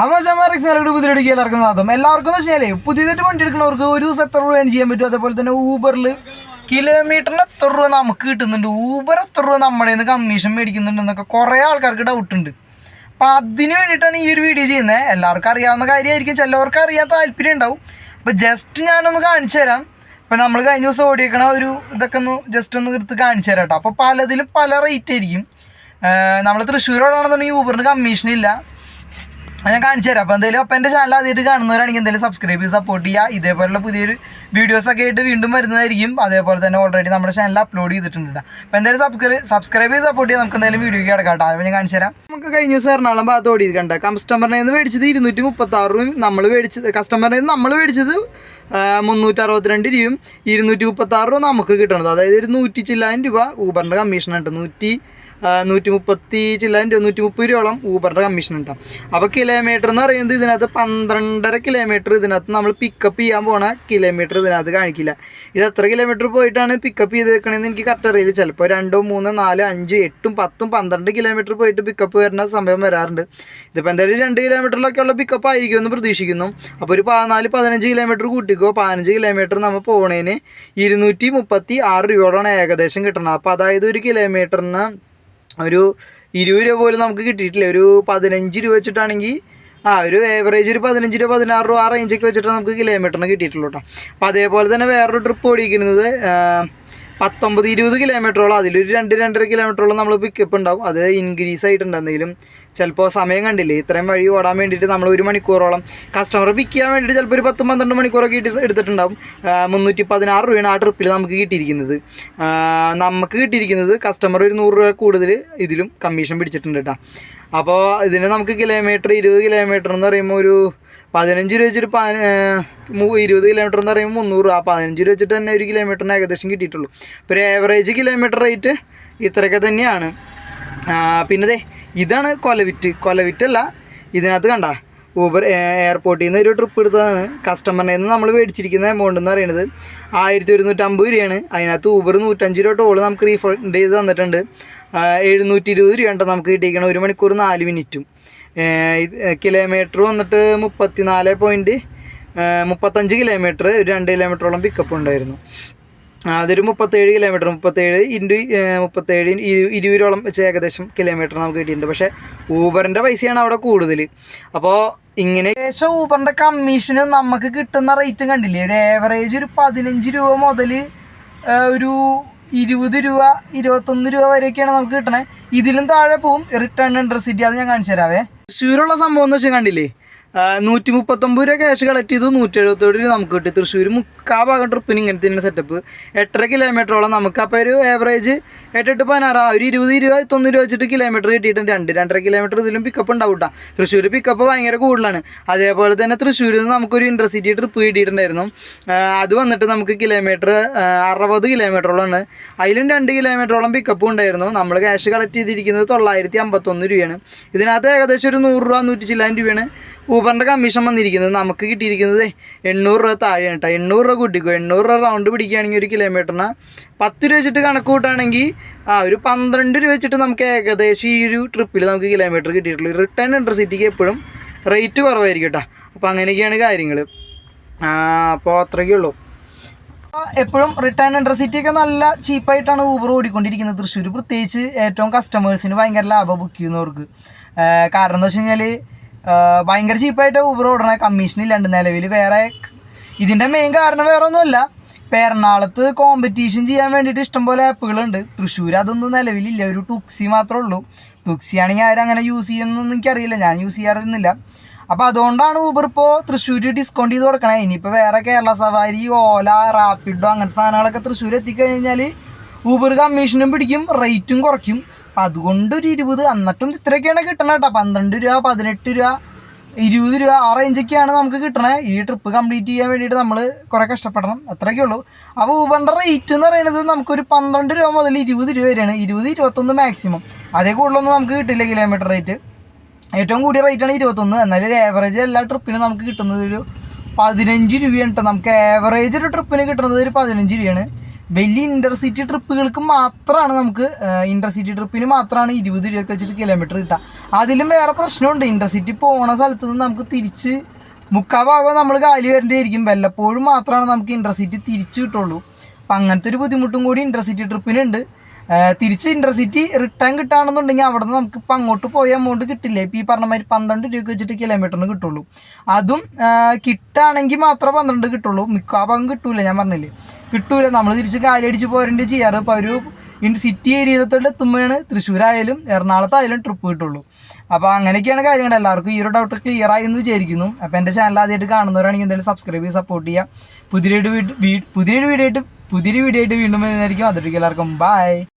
അമസമാർക്ക് പുതിയടിക്ക് എല്ലാവർക്കും നാദം എല്ലാവർക്കും എന്ന് വെച്ചാലേ പുതിയതായിട്ട് വണ്ടി എടുക്കുന്നവർക്ക് ഒരു ദിവസം എത്ര രൂപ ചെയ്യാൻ പറ്റും? അതേപോലെ തന്നെ ഊബറിൽ കിലോമീറ്ററിന് എത്ര രൂപ നമുക്ക് കിട്ടുന്നുണ്ട്? ഊബർ എത്ര രൂപ നമ്മുടെ നിന്ന് കമ്മീഷൻ മേടിക്കുന്നുണ്ട് എന്നൊക്കെ കുറേ ആൾക്കാർക്ക് ഡൗട്ട് ഉണ്ട്. അപ്പം അതിന് വേണ്ടിയിട്ടാണ് ഈ ഒരു വീഡിയോ ചെയ്യുന്നത് എല്ലാവർക്കും അറിയാവുന്ന കാര്യമായിരിക്കും. ചിലവർക്ക് അറിയാൻ താല്പര്യം ഉണ്ടാവും. അപ്പം ജസ്റ്റ് ഞാനൊന്ന് കാണിച്ചു തരാം. ഇപ്പം നമ്മൾ കഴിഞ്ഞ ദിവസം ഓടിയേക്കണ ഒരു ഇതൊക്കെ ഒന്ന് ജസ്റ്റ് ഒന്ന് എടുത്ത് കാണിച്ചു തരാം കേട്ടോ അപ്പോൾ പലതിലും പല റേറ്റ് ആയിരിക്കും. നമ്മൾ തൃശ്ശൂരോടാണെന്നുണ്ടെങ്കിൽ ഊബറിന് കമ്മീഷൻ ഇല്ല. ഞാൻ കാണിച്ചു തരാം. അപ്പോൾ എന്തായാലും അപ്പം എന്റെ ചാനൽ ആദ്യമായിട്ട് കാണുന്നവരാണെങ്കിൽ എന്തായാലും സബ്സ്ക്രൈബ് ചെയ്ത് സപ്പോർട്ട് ചെയ്യുക. ഇതേപോലുള്ള പുതിയൊരു വീഡിയോസ് ഒക്കെ ആയിട്ട് വീണ്ടും വരുന്നതായിരിക്കും. അതേപോലെ തന്നെ ഓൾറെഡി നമ്മുടെ ചാനൽ അപ്ലോഡ് ചെയ്തിട്ടുണ്ട് അപ്പോൾ എന്തായാലും സബ്സ്ക്രൈബ് സബ്സ്ക്രൈബ് ചെയ്ത് സപ്പോർട്ട് ചെയ്യാം നമുക്ക് എന്തായാലും വീഡിയോ കിടക്കാം കേട്ടോ അപ്പോൾ ഞാൻ കാണിച്ചു തരാം. നമുക്ക് കഴിഞ്ഞ ദിവസം എറണാകുളം ഭാഗത്ത് കണ്ട. കസ്റ്റമറിനെ നിന്ന് മേടിച്ചത് ഇരുന്നൂറ്റി മുപ്പത്താറ് രൂപയും നമ്മൾ മേടിച്ചത് കസ്റ്റമറിനെ നിന്ന് നമ്മൾ മേടിച്ചത് മുന്നൂറ്റി അറുപത്തിരണ്ട് രൂപയും ഇരുന്നൂറ്റി മുപ്പത്താറ് രൂപ നമുക്ക് കിട്ടണത്. അതായത് ഒരു നൂറ്റി ചില്ലായിരം രൂപ ഊബറിന്റെ കമ്മീഷൻ ഉണ്ട് നൂറ്റി നൂറ്റി മുപ്പത്തി രൂപ നൂറ്റി മുപ്പത് രൂപയോളം ഊബറിന്റെ കമ്മീഷൻ ഉണ്ടാവും അപ്പോൾ കിലോമീറ്റർ എന്ന് പറയുന്നത് ഇതിനകത്ത് പന്ത്രണ്ടര കിലോമീറ്റർ ഇതിനകത്ത് നമ്മൾ പിക്കപ്പ് ചെയ്യാൻ പോണ കിലോമീറ്റർ ഇതിനകത്ത് കാണിക്കില്ല. ഇത് എത്ര കിലോമീറ്റർ പോയിട്ടാണ് പിക്കപ്പ് ചെയ്തേക്കണതെന്ന് എനിക്ക് കറക്റ്റ് അറിയില്ല. ചിലപ്പോൾ രണ്ടോ മൂന്നോ നാല് അഞ്ച് എട്ടും പത്തും പന്ത്രണ്ട് കിലോമീറ്റർ പോയിട്ട് പിക്കപ്പ് വരുന്ന സമയം വരാറുണ്ട്. ഇതിപ്പോൾ എന്തായാലും രണ്ട് കിലോമീറ്ററിലൊക്കെ ഉള്ള ആയിരിക്കും എന്ന് പ്രതീക്ഷിക്കുന്നു. അപ്പോൾ ഒരു പതിനാല് പതിനഞ്ച് കിലോമീറ്റർ കൂട്ടിക്കോ പതിനഞ്ച് കിലോമീറ്റർ നമ്മൾ പോണേന് ഇരുന്നൂറ്റി മുപ്പത്തി ആറ് രൂപയോടാണ് ഏകദേശം കിട്ടുന്നത് അപ്പോൾ അതായത് ഒരു കിലോമീറ്ററിന് ഒരു ഇരുപത് രൂപ പോലും നമുക്ക് കിട്ടിയിട്ടില്ല. ഒരു പതിനഞ്ച് രൂപ വെച്ചിട്ടാണെങ്കിൽ ആ ഒരു ഏവറേജ് ഒരു പതിനഞ്ച് രൂപ പതിനാറ് രൂപ ആ റേഞ്ചൊക്കെ വെച്ചിട്ട് നമുക്ക് കിലോമീറ്ററിന് കിട്ടിയിട്ടുള്ളൂ കേട്ടോ അപ്പോൾ അതേപോലെ തന്നെ വേറൊരു ട്രിപ്പ് ഓടിക്കുന്നത് പത്തൊമ്പത് ഇരുപത് കിലോമീറ്ററോളം അതിലൊരു രണ്ട് രണ്ടര കിലോമീറ്ററോളം നമ്മൾ പിക്കപ്പ് ഉണ്ടാവും. അത് ഇൻക്രീസ് ആയിട്ടുണ്ട്. എന്തെങ്കിലും ചിലപ്പോൾ സമയം കണ്ടില്ലേ? ഇത്രയും വഴി ഓടാൻ വേണ്ടിയിട്ട് നമ്മൾ ഒരു മണിക്കൂറോളം കസ്റ്റമർ പിക്ക് ചെയ്യാൻ വേണ്ടിയിട്ട് ചിലപ്പോൾ ഒരു പത്തും പന്ത്രണ്ട് മണിക്കൂറൊക്കെ എടുത്തിട്ടുണ്ടാവും. ആ, മുന്നൂറ്റി പതിനാറ് രൂപയാണ് ആ ട്രിപ്പിൽ നമുക്ക് കിട്ടിയിരിക്കുന്നത്. നമുക്ക് കിട്ടിയിരിക്കുന്നത് കസ്റ്റമർ ഒരു നൂറ് രൂപ കൂടുതൽ ഇതിലും കമ്മീഷൻ പിടിച്ചിട്ടുണ്ട് കേട്ടോ അപ്പോൾ ഇതിന് നമുക്ക് കിലോമീറ്റർ ഇരുപത് കിലോമീറ്റർ എന്ന് പറയുമ്പോൾ ഒരു പതിനഞ്ച് രൂപ വെച്ചിട്ട് ഇരുപത് കിലോമീറ്റർ എന്ന് പറയുമ്പോൾ മുന്നൂറ് രൂപ. പതിനഞ്ച് രൂപ വെച്ചിട്ട് തന്നെ ഒരു കിലോമീറ്ററിന് ഏകദേശം കിട്ടിയിട്ടുള്ളൂ. ഒരു ഏവറേജ് കിലോമീറ്റർ റേറ്റ് ഇത്രയൊക്കെ തന്നെയാണ്. ആ, പിന്നെ ഇതാണ് കൊലവിറ്റ് കൊലവിറ്റല്ല. ഇതിനകത്ത് കണ്ട ഊബർ എയർപോർട്ടിൽ നിന്ന് ഒരു ട്രിപ്പ് എടുത്തതാണ്. കസ്റ്റമറിൽ നിന്ന് നമ്മൾ മേടിച്ചിരിക്കുന്ന എമൗണ്ട് എന്ന് പറയുന്നത് ആയിരത്തി ഒരുന്നൂറ്റമ്പത് രൂപയാണ്. അതിനകത്ത് ഊബർ നൂറ്റഞ്ച് രൂപ ടോൾ നമുക്ക് റീഫണ്ട് ചെയ്ത് തന്നിട്ടുണ്ട്. എഴുന്നൂറ്റി ഇരുപത് രൂപ നമുക്ക് കിട്ടിയിരിക്കണം. ഒരു മണിക്കൂർ നാല് മിനിറ്റും. കിലോമീറ്റർ വന്നിട്ട് മുപ്പത്തി നാല് പോയിന്റ് മുപ്പത്തഞ്ച് കിലോമീറ്റർ രണ്ട് കിലോമീറ്ററോളം പിക്കപ്പ് ഉണ്ടായിരുന്നു. അതൊരു മുപ്പത്തേഴ് കിലോമീറ്റർ മുപ്പത്തേഴ് ഇന്റു മുപ്പത്തേഴ് ഇരു- ഇരുപതോളം വെച്ച് ഏകദേശം കിലോമീറ്റർ നമുക്ക് കിട്ടിയിട്ടുണ്ട്. പക്ഷേ ഊബറിന്റെ പൈസയാണ് അവിടെ കൂടുതൽ അപ്പോൾ ഇങ്ങനെ ഏകദേശം ഊബറിന്റെ കമ്മീഷന് നമുക്ക് കിട്ടുന്ന റേറ്റും കണ്ടില്ലേ? ഒരു ഏവറേജ് ഒരു പതിനഞ്ച് രൂപ മുതൽ ഒരു ഇരുപത് രൂപ ഇരുപത്തൊന്ന് രൂപ വരെയൊക്കെയാണ് നമുക്ക് കിട്ടണേ. ഇതിലും താഴെ പോവും. റിട്ടേൺ ഇൻട്രസിറ്റി അത് ഞാൻ കാണിച്ചു തരാവേ തൃശ്ശൂരുള്ള സംഭവം എന്ന് വെച്ചാൽ കണ്ടില്ലേ? നൂറ്റി മുപ്പത്തൊമ്പത് രൂപ ക്യാഷ് കളക്ട് ചെയ്ത് നൂറ്റി എഴുപത്തോട് രൂപ നമുക്ക് കിട്ടി. തൃശ്ശൂർ മുക്കാ ഭാഗം ട്രിപ്പിന് ഇങ്ങനത്തെ തന്നെ സെറ്റപ്പ് എട്ടര കിലോമീറ്ററോളം നമുക്ക് അപ്പോൾ ഒരു ആവറേജ് എട്ടെട്ട് പതിനാറ് ആ ഒരു ഇരുപത് ഇരുപത് തൊണ്ണൂറ് രൂപ വെച്ചിട്ട് കിലോമീറ്റർ കിട്ടിയിട്ടുണ്ട്. രണ്ട് രണ്ടര കിലോമീറ്റർ ഇതിലും പിക്കപ്പ് ഉണ്ടാവും കേട്ടോ തൃശ്ശൂർ പിക്കപ്പ് ഭയങ്കര കൂടുതലാണ്. അതേപോലെ തന്നെ തൃശ്ശൂരിൽ നിന്ന് നമുക്കൊരു ഇന്റർസിറ്റി ട്രിപ്പ് കിട്ടിയിട്ടുണ്ടായിരുന്നു. അത് വന്നിട്ട് നമുക്ക് കിലോമീറ്റർ അറുപത് കിലോമീറ്ററോളമാണ് അതിലും രണ്ട് കിലോമീറ്ററോളം പിക്കപ്പും ഉണ്ടായിരുന്നു. നമ്മൾ ക്യാഷ് കളക്ട് ചെയ്തിരിക്കുന്നത് തൊള്ളായിരത്തി അമ്പത്തൊന്ന് രൂപയാണ്. ഇതിനകത്ത് ഏകദേശം ഒരു നൂറ് രൂപ നൂറ്റി ചില്ലായിരം രൂപയാണ്. ഊബറിന്റെ കമ്മീഷൻ വന്നിരിക്കുന്നത് നമുക്ക് കിട്ടിയിരിക്കുന്നത് എണ്ണൂറ് രൂപ താഴെയാണ് കേട്ടോ. എണ്ണൂറ് രൂപ കൂട്ടിക്കോ. എണ്ണൂറ് രൂപ റൗണ്ട് പിടിക്കുകയാണെങ്കിൽ ഒരു കിലോമീറ്ററിന് പത്ത് രൂപ വെച്ചിട്ട് കണക്ക് കൂട്ടുകയാണെങ്കിൽ ആ ഒരു പന്ത്രണ്ട് രൂപ വെച്ചിട്ട് നമുക്ക് ഏകദേശം ഈ ഒരു ട്രിപ്പിൽ നമുക്ക് കിലോമീറ്റർ കിട്ടിയിട്ടുള്ളൂ. റിട്ടേൺ ഇൻട്രസിറ്റിക്ക് എപ്പോഴും റേറ്റ് കുറവായിരിക്കും കേട്ടോ. അപ്പോൾ അങ്ങനെയൊക്കെയാണ് കാര്യങ്ങൾ അപ്പോൾ അത്രയൊക്കെ ഉള്ളൂ. എപ്പോഴും റിട്ടേൺ ഇൻട്രസിറ്റി ഒക്കെ നല്ല ചീപ്പായിട്ടാണ് ഊബർ ഓടിക്കൊണ്ടിരിക്കുന്നത്. തൃശ്ശൂർ പ്രത്യേകിച്ച് ഏറ്റവും കസ്റ്റമേഴ്സിന് ഭയങ്കര ലാഭം ബുക്ക് ചെയ്യുന്നവർക്ക്. കാരണം എന്താ വെച്ച് കഴിഞ്ഞാൽ ഭയങ്കര ചീപ്പായിട്ട് ഊബർ ഓടണ കമ്മീഷൻ ഇല്ലാണ്ട് നിലവിൽ വേറെ ഇതിന്റെ മെയിൻ കാരണം വേറെ ഒന്നുമല്ല ഇപ്പം കോമ്പറ്റീഷൻ ചെയ്യാൻ വേണ്ടിയിട്ട് ഇഷ്ടംപോലെ ആപ്പുകളുണ്ട് തൃശ്ശൂർ അതൊന്നും നിലവിലില്ല. ഒരു ടുക്സി മാത്രമേ ഉള്ളൂ. ടുക്സി ആണെങ്കിൽ ആരും അങ്ങനെ യൂസ് ചെയ്യുന്നൊന്നും എനിക്കറിയില്ല. ഞാൻ യൂസ് ചെയ്യാറൊന്നുമില്ല അപ്പോൾ അതുകൊണ്ടാണ് ഊബർ ഇപ്പോൾ തൃശ്ശൂർ ഡിസ്കൗണ്ട് ചെയ്ത് കൊടുക്കണേ. ഇനിയിപ്പോൾ വേറെ കേരള സവാരി ഓല റാപ്പിഡോ അങ്ങനത്തെ സാധനങ്ങളൊക്കെ തൃശ്ശൂർ എത്തിക്കഴിഞ്ഞാൽ ഊബർ കമ്മീഷനും പിടിക്കും റേറ്റും കുറയ്ക്കും. അപ്പം അതുകൊണ്ട് ഒരു ഇരുപത് എന്നിട്ടും ഇത്രയൊക്കെയാണ് കിട്ടണത് കേട്ടോ. പന്ത്രണ്ട് രൂപ പതിനെട്ട് രൂപ ഇരുപത് രൂപ ആ റേഞ്ചൊക്കെയാണ് നമുക്ക് കിട്ടണേ ഈ ട്രിപ്പ് കംപ്ലീറ്റ് ചെയ്യാൻ വേണ്ടിയിട്ട് നമ്മൾ കുറേ കഷ്ടപ്പെടണം. അത്രയൊക്കെ ഉള്ളൂ. അപ്പോൾ ഊബറിന്റെ റേറ്റ് എന്ന് പറയുന്നത് നമുക്കൊരു പന്ത്രണ്ട് രൂപ മുതൽ ഇരുപത് രൂപ വരെയാണ്. ഇരുപത് ഇരുപത്തൊന്ന് മാക്സിമം അതേ കൂടുതലൊന്നും നമുക്ക് കിട്ടില്ല കിലോമീറ്റർ റേറ്റ് ഏറ്റവും കൂടിയ റേറ്റാണ് ഇരുപത്തൊന്ന്. എന്നാലും ഒരു ആവറേജ് എല്ലാ ട്രിപ്പിനും നമുക്ക് കിട്ടുന്നത് ഒരു പതിനഞ്ച് രൂപയാണ് കേട്ടോ. നമുക്ക് ആവറേജ് ഒരു ട്രിപ്പിന് കിട്ടുന്നത് ഒരു പതിനഞ്ച് രൂപയാണ്. വലിയ ഇന്റർസിറ്റി ട്രിപ്പുകൾക്ക് മാത്രമാണ് നമുക്ക് ഇന്റർസിറ്റി ട്രിപ്പിന് മാത്രമാണ് ഇരുപത് രൂപയൊക്കെ വെച്ചിട്ട് കിലോമീറ്റർ കിട്ടുക. അതിലും വേറെ പ്രശ്നമുണ്ട്. ഇന്റർസിറ്റി പോണ സ്ഥലത്ത് നിന്ന് നമുക്ക് തിരിച്ച് മുക്കാ ഭാഗം നമ്മൾ കാലി വരേണ്ടിയിരിക്കും. വല്ലപ്പോഴും മാത്രമാണ് നമുക്ക് ഇന്റർസിറ്റി തിരിച്ച് കിട്ടുള്ളൂ. അപ്പം അങ്ങനത്തെ ഒരു ബുദ്ധിമുട്ടും കൂടി ഇന്റർസിറ്റി ട്രിപ്പിനുണ്ട് തിരിച്ച് ഇന്റർസിറ്റി റിട്ടേൺ കിട്ടുകയാണെന്നുണ്ടെങ്കിൽ അവിടെ നിന്ന് നമുക്ക് ഇപ്പം അങ്ങോട്ട് പോയ എമൗണ്ട് കിട്ടില്ല. ഇപ്പം ഈ പറഞ്ഞ മാതിരി പന്ത്രണ്ട് രൂപ വെച്ചിട്ട് കിലോമീറ്ററിന് കിട്ടുള്ളൂ. അതും കിട്ടുകയാണെങ്കിൽ മാത്രമേ പന്ത്രണ്ട് കിട്ടുള്ളൂ. മിക്ക ഭാഗം കിട്ടൂല ഞാൻ പറഞ്ഞില്ലേ? കിട്ടൂല. നമ്മൾ തിരിച്ച് കാലടിച്ച് പോരേണ്ടി ചെയ്യാറ്. ഇപ്പോൾ ഒരു ഇൻ സിറ്റി ഏരിയയിലത്തോട്ട് എത്തുമ്പോഴാണ് തൃശ്ശൂരായാലും എറണാകുളത്തായാലും ട്രിപ്പ് കിട്ടുള്ളൂ. അപ്പോൾ അങ്ങനെയൊക്കെയാണ് കാര്യങ്ങൾ എല്ലാവർക്കും ഈ ഒരു ഡൗട്ട് ക്ലിയർ ആയി എന്ന് വിചാരിക്കുന്നു. അപ്പോൾ എന്റെ ചാനൽ ആദ്യമായിട്ട് കാണുന്നവരാണെങ്കിൽ എന്തായാലും സബ്സ്ക്രൈബ് ചെയ്ത് സപ്പോർട്ട് ചെയ്യുക പുതിയൊരു വീഡിയോ പുതിയൊരു വീഡിയോ ആയിട്ട് പുതിയൊരു വീഡിയോ ആയിട്ട് വീണ്ടും വരുന്നതായിരിക്കും. അതൊരു എല്ലാവർക്കും ബൈ